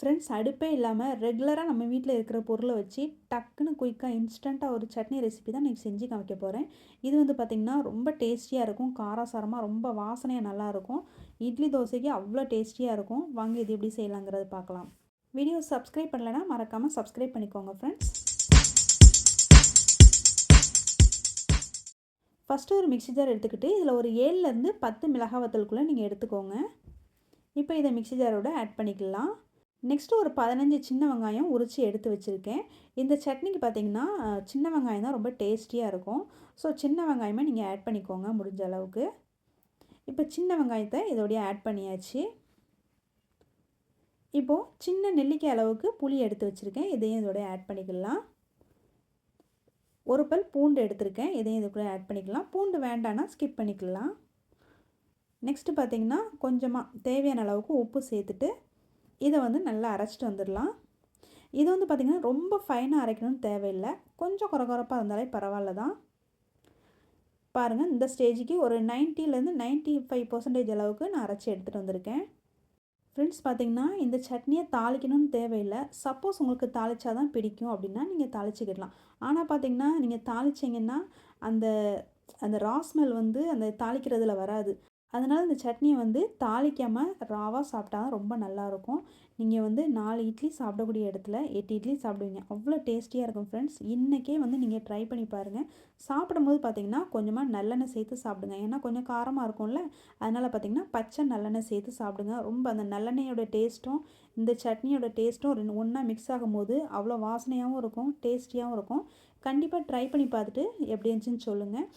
Friends அடுப்பே இல்லாமல் ரெகுலராக நம்ம வீட்டில் இருக்கிற பொருளை வச்சு டக்குன்னு குயிக்காக இன்ஸ்டண்ட்டாக ஒரு சட்னி ரெசிபி தான் நீங்கள் செஞ்சு காமிக்க போகிறேன் இது வந்து பார்த்திங்கன்னா ரொம்ப டேஸ்டியாக இருக்கும். காராசாரமாக ரொம்ப வாசனையாக நல்லாயிருக்கும் இட்லி தோசைக்கு அவ்வளோ டேஸ்டியாக இருக்கும். வாங்க இது எப்படி செய்யலாங்கிறது பார்க்கலாம். வீடியோ சப்ஸ்கிரைப் பண்ணலைன்னா மறக்காமல் சப்ஸ்கிரைப் பண்ணிக்கோங்க ஃப்ரெண்ட்ஸ் ஃபஸ்ட்டு ஒரு மிக்சி ஜார் எடுத்துக்கிட்டு இதில் ஒரு ஏழுலேருந்து பத்து மிளகாய் வத்தலுக்குள்ளே நீங்கள் எடுத்துக்கோங்க. இப்போ இதை மிக்சி ஜாரோட ஆட் பண்ணிக்கலாம். நெக்ஸ்ட்டு ஒரு பதினஞ்சு சின்ன வெங்காயம் உரித்து எடுத்து வச்சுருக்கேன். இந்த சட்னிக்கு பார்த்திங்கன்னா சின்ன வெங்காயம் தான் ரொம்ப டேஸ்டியாக இருக்கும். ஸோ சின்ன வெங்காயமே நீங்கள் ஆட் பண்ணிக்கோங்க முடிஞ்ச அளவுக்கு. இப்போ சின்ன வெங்காயத்தை இதோடைய ஆட் பண்ணியாச்சு. இப்போது சின்ன நெல்லிக்காய் அளவுக்கு புளி எடுத்து வச்சுருக்கேன். இதையும் இதோட ஆட் பண்ணிக்கலாம். ஒரு பல் பூண்டு எடுத்திருக்கேன். இதையும் இதுக்குள்ளே ஆட் பண்ணிக்கலாம். பூண்டு வேண்டான்னா ஸ்கிப் பண்ணிக்கலாம். நெக்ஸ்ட்டு பார்த்திங்கன்னா கொஞ்சமாக தேவையான அளவுக்கு உப்பு சேர்த்துட்டு இதை வந்து நல்லா அரைச்சிட்டு வந்துடலாம். இது வந்து பார்த்திங்கன்னா ரொம்ப ஃபைனாக அரைக்கணும்னு தேவையில்லை. கொஞ்சம் குறகுறப்பாக இருந்தாலே பரவாயில்ல தான். பாருங்கள் இந்த ஸ்டேஜுக்கு ஒரு நைன்ட்டிலேருந்து நைன்ட்டி ஃபைவ் பர்சன்டேஜ் அளவுக்கு நான் அரைச்சி எடுத்துகிட்டு வந்திருக்கேன். ஃப்ரெண்ட்ஸ் பார்த்திங்கன்னா இந்த சட்னியை தாளிக்கணும்னு தேவையில்லை. சப்போஸ் உங்களுக்கு தாளிச்சா தான் பிடிக்கும் அப்படின்னா நீங்கள் தாளிச்சிக்கிடலாம். ஆனால் பார்த்திங்கன்னா நீங்கள் தாளிச்சிங்கன்னா அந்த அந்த ராஸ்மெல் வந்து அந்த தாளிக்கிறதுல வராது. அதனால் இந்த சட்னியை வந்து தாளிக்காமல் ராவாக சாப்பிட்டா தான் ரொம்ப நல்லாயிருக்கும். நீங்கள் வந்து நாலு இட்லி சாப்பிடக்கூடிய இடத்துல எட்டு இட்லி சாப்பிடுவீங்க. அவ்வளோ டேஸ்டியாக இருக்கும் ஃப்ரெண்ட்ஸ் இன்றைக்கே வந்து நீங்கள் ட்ரை பண்ணி பாருங்கள் சாப்பிடும்போது பார்த்திங்கன்னா கொஞ்சமாக நல்லெண்ணெய் சேர்த்து சாப்பிடுங்க. ஏன்னா கொஞ்சம் காரமாக இருக்கும்ல. அதனால் பார்த்திங்கன்னா பச்சை நல்லெண்ணெய் சேர்த்து சாப்பிடுங்க. ரொம்ப அந்த நல்லெண்ணெயோட டேஸ்ட்டும் இந்த சட்னியோட டேஸ்ட்டும் ரெண்டு ஒன்றா மிக்ஸ் ஆகும்போது அவ்வளோ வாசனையாகவும் இருக்கும் டேஸ்டியாகவும் இருக்கும். கண்டிப்பாக ட்ரை பண்ணி பார்த்துட்டு எப்படி இருந்துச்சுன்னு சொல்லுங்கள்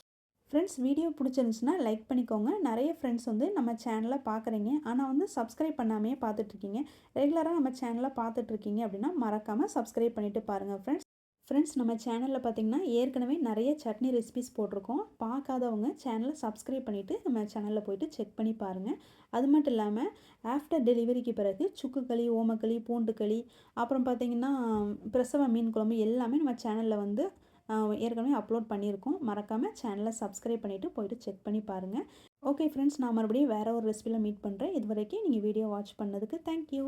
ஃப்ரெண்ட்ஸ் வீடியோ பிடிச்சிருந்துச்சுன்னா லைக் பண்ணிக்கோங்க. நிறைய ஃப்ரெண்ட்ஸ் வந்து நம்ம சேனலை பார்க்குறீங்க ஆனால் வந்து சப்ஸ்கிரைப் பண்ணாமே பார்த்துட்ருக்கீங்க ரெகுலராக நம்ம சேனலை பார்த்துட்ருக்கீங்க அப்படின்னா மறக்காமல் சப்ஸ்கிரைப் பண்ணிவிட்டு பாருங்கள் ஃப்ரெண்ட்ஸ் ஃப்ரெண்ட்ஸ் நம்ம சேனலில் பார்த்திங்கன்னா ஏற்கனவே நிறைய சட்னி ரெசிபிஸ் போட்டிருக்கோம். பார்க்காதவங்க சேனலை சப்ஸ்கிரைப் பண்ணிவிட்டு நம்ம சேனலில் போயிட்டு செக் பண்ணி பாருங்கள் அது மட்டும் இல்லாமல் ஆஃப்டர் டெலிவரிக்கு பிறகு சுக்குக்களி ஓமக்களி பூண்டுக்களி அப்புறம் பார்த்திங்கன்னா பிரசவ மீன் குழம்பு எல்லாமே நம்ம சேனலில் வந்து ஏற்கனவே அப்லோட் பண்ணியிருக்கோம். மறக்காமல் சேனலை சப்ஸ்கிரைப் பண்ணிவிட்டு போயிட்டு செக் பண்ணி பாருங்கள் ஓகே ஃப்ரெண்ட்ஸ் நான் மறுபடியும் வேறு ஒரு ரெசிபியில் மீட் பண்ணுறேன் இது வரைக்கும் நீங்கள் வீடியோ வாட்ச் பண்ணதுக்கு தேங்க்யூ